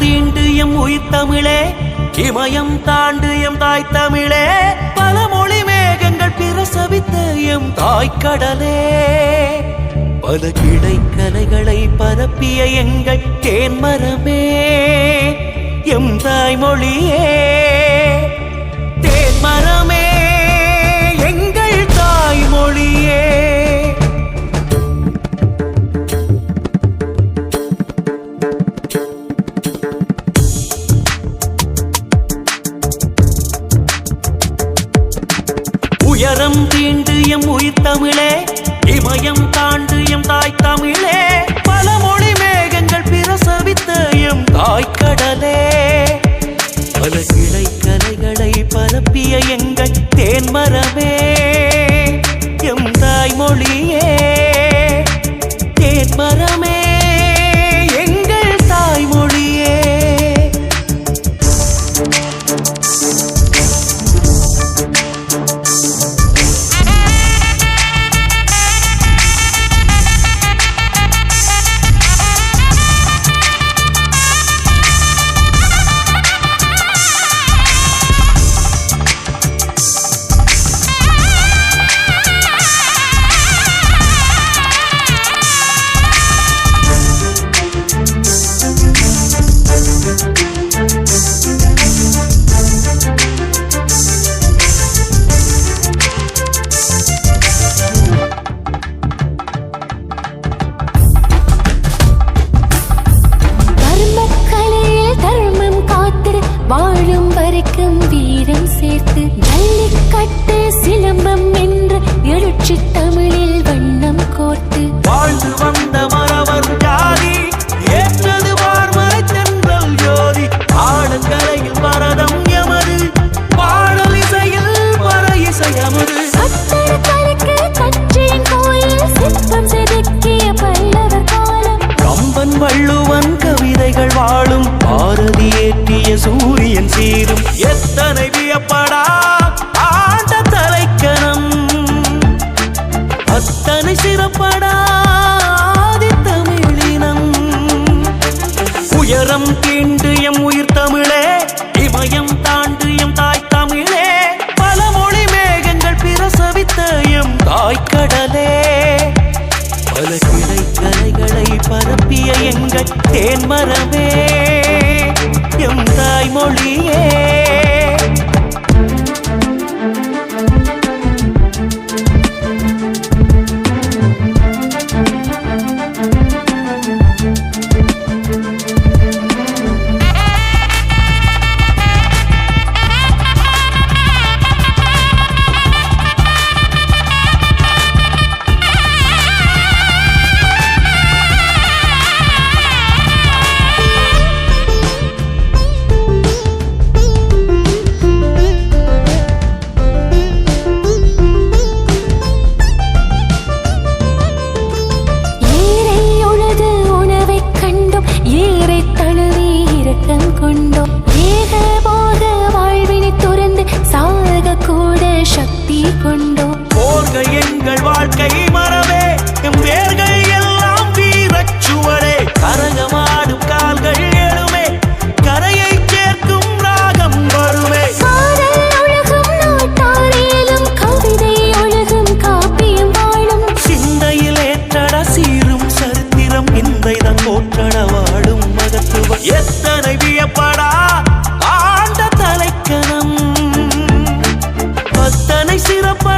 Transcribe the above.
தீண்டு M உயிர் தமிழே. இமயம் தாண்டு எம் தாய் தமிழே. பல மொழி மேகங்கள் பிரசவித்த எம் தாய் கடலே. பல கிளை கலைகளை பரப்பிய எங்கள் தேன்மரமே எம் தாய்மொழியே. உயரம் தீண்டு எம் உயிர் தமிழே இமயம் தாண்டு எம் தாய் தமிழே. பல மொழி மேகங்கள் பிரசவித்த எம் தாய் கடலே. பல கிளை கலைகளை பரப்பிய எங்கள் தேன்மரமே வாழும் வரைக்கும் வீரம் சேர்த்து ஜல்லிக்கட்டு சிலம்பம் என்று எழுச்சி பாரதி ஏற்றிய சூரியன் சீரும் எத்தனை வியப்படா ஆண்ட தலைக்கணம். அத்தனை சிறப்படாதி தமிழினம் உயரம் தீண்டு எம் உயிர் தமிழே இமயம் தாண்டு எம் தாய் தமிழே. பல மொழி மேகங்கள் பிரசவித்த எம் தாய்க்கடலே. பல கிளை கலைகளை பரப்பிய எங்கள் தேன்மரமே. எம் தாய்மொழியே. சிறப்ப